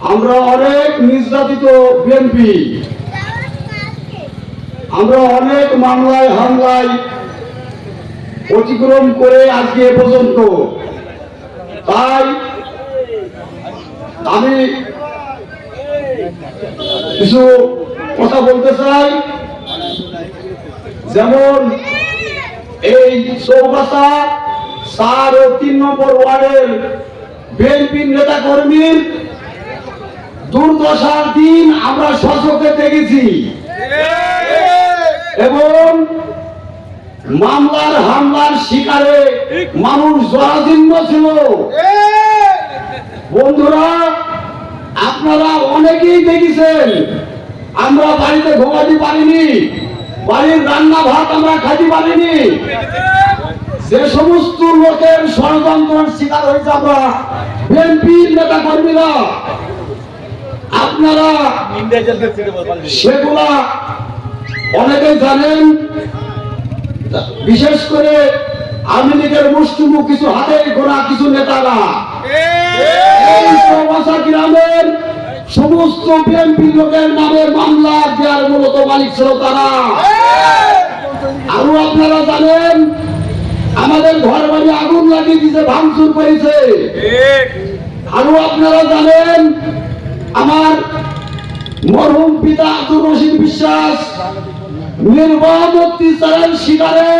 আমরা অনেক নির্যাতিত বিএনপি আমরা অনেক মামলায়, হামলায় অতিক্রম করে আজকে এ পর্যন্ত। তাই আমি কিছু কথা বলতে চাই। যেমন এই চৌকাছা চার ও তিন নম্বর ওয়ার্ডের বিএনপি নেতা কর্মীর দুর্দশার দিন আমরা সচকে দেখেছি। এবং মামলার হামলার শিকারে মানুষ জরাজীর্ণ ছিল। বন্ধুরা, আপনারা অনেকেই দেখেছেন, আমরা বাড়িতে ঘুমাতে পারিনি, বাড়ির রান্না ভাত আমরা খাইতে পারিনি। যে সমস্ত লোকের ষড়যন্ত্রের শিকার হয়েছে আমরা বিএনপি নেতা কর্মীরা আপনারা সেগুলা অনেকে জানেন, বিশেষ করে আওয়ামী লীগের মুষ্টিমুখ কিছু হাতে গোনা কিছু নেতারা। গ্রামের সমস্ত বিএনপি লোকের নামে মামলা দেওয়ার মূলত মালিক ছিল তারা। আরও আপনারা জানেন, আমাদের ঘর বাড়ি আগুন লাগিয়ে দিতে ভাঙচুর করেছে। আরও আপনারা জানেন আমার মরহুম পিতা আব্দুর রশিদ বিশ্বাস নির্বাহ অত্যাচারের শিকারে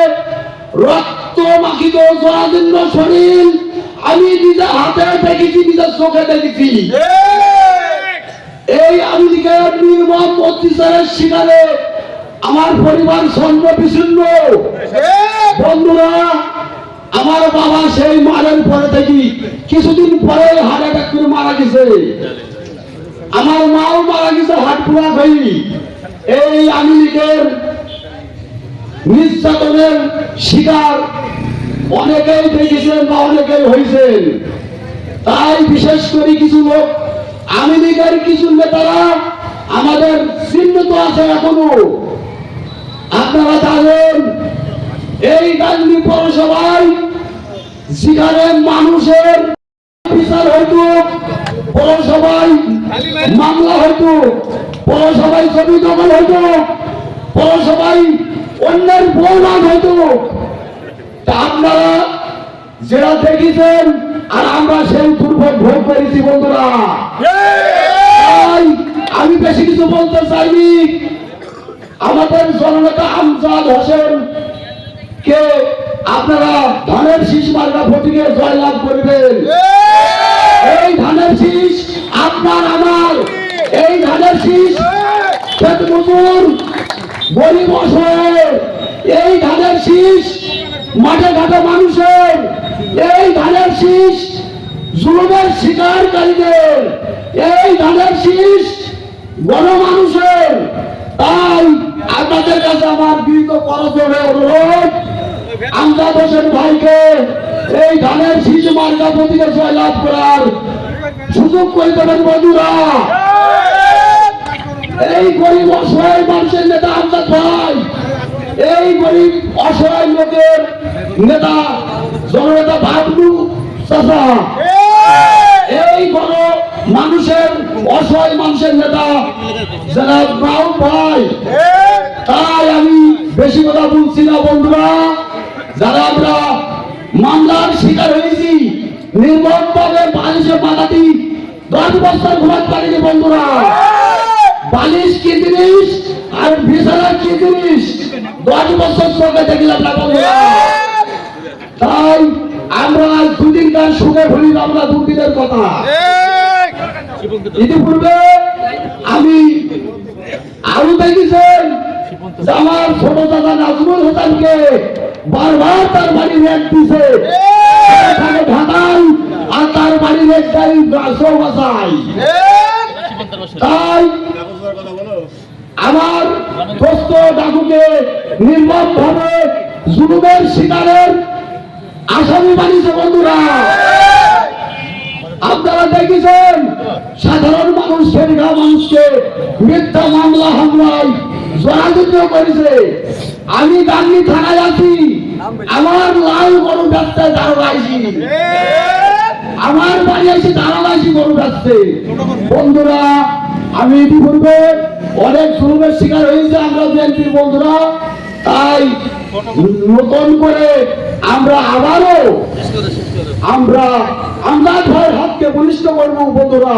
রক্ত মাখিত জরাজীর্ণ শরীর আমি নিজের হাতে দেখেছি নিজের চোখে দেখেছি। এই আমেরিকার নির্মম অত্যাচারের শিকারে আমার পরিবার ছন্দ বিচ্ছিন্ন। বন্ধুরা আমার বাবা সেই মারের পরে থেকে কিছুদিন পরে হার্ট অ্যাটাক করে মারা গেছে। আমার মাও মারা গেছে হাট পুরা হই এই আমেরিকার নির্যাতনের শিকার। অনেকেই দেখেছেন বা অনেকেই হয়েছেন তাই বিশেষ করে কিছু লোক আমেরিকার কিছু নেতারা আমাদের চিহ্নিত আছে এখনও। আপনারা জানেন, এই গান্ধী পৌরসভায় যেখানে মানুষের বিচার হয়তো পৌরসভায় মামলা হয়তো, পৌরসভায় ছবি দখল হয়তো, পৌরসভায় অন্যের বৌমান হয়তো। আপনারা যেটা দেখেছেন, আর আমরা সেই দুর্ভোগ ভোগ করেছি, বন্ধুরা। আমি বেশি কিছু বলতে চাইনি। আমাদের জননেতা আমজাদ হোসেন কে আপনারা ধানের শীষ মার্কা ভোটিকে জয়লাভ করবেন। গরিব অসহায় এই ধানের শীষ মাঠে ঘাটে মানুষের, এই ধানের শীষ জুলুমের শিকারকারীদের, এই ধানের শীষ গণমানুষের। তাই আপনাদের কাছে আমার বিনীত করজোরে অনুরোধ, আমজাদ হোসেন ভাইকে এই ধানের শীষ মার্কা প্রতীকে জয়লাভ করার সুযোগ করে দেবেন বন্ধুরা। এই গরিব অসহায় মানুষের নেতা আমজাদ ভাই, এই গরিব অসহায় লোকের নেতা জননেতা বাবলু চাচা, এই গণ মানুষের অসহায় মানুষের নেতা যারা ব্রাউন ভাই, তাই আমি বেশি কথা বলছি না বন্ধুরা। যারা আমরা মামলার শিকার হয়েছি নির্মম ভাবে বালিশে মাথাটি দশ বছর ঘুমাতে পারিনি বন্ধুরা। বালিশ কি জিনিস আর বিছানা কি জিনিস দশ বছর চোখে দেখলাম না বন্ধুরা। তাই আমরা আজ দুদিন গান সুখে ভুলি আমরা দুদিনের কথা। ইতিপূর্বে আমি আরও দেখেছেন আমার ছোট দাদা নাজমুল হোসেনকে বারবার তার বাড়ির এক দিছে। ঢাকায় আর তার বাড়ির এক গাড়ি তাই দোস্ত ডাকুকে নির্মম ভাবে জুলুমের শিকারের আসামি বানিয়েছে বন্ধুরা। আপনারা দেখেছেন, সাধারণ মানুষ ফেরিঘা মানুষকে মিথ্যা মামলা, হামলায় জড়াযুদ্ধ করেছে। আমি গান্ধী থানায় আছি। আমার লাল গরু ব্যবসায় দাঁড়াইছি আমার বাড়ি আছে দাঁড়াইছি গরু ব্যবসে বন্ধুরা, আমি ইতিপূর্বে অনেক জুলুমের শিকার হয়েছে আমরা বিএনপির বন্ধুরা। তাই নতুন করে আমরা আবারও আমরা আমরা ভয় হাতকে বলিষ্ঠ করব বন্ধুরা।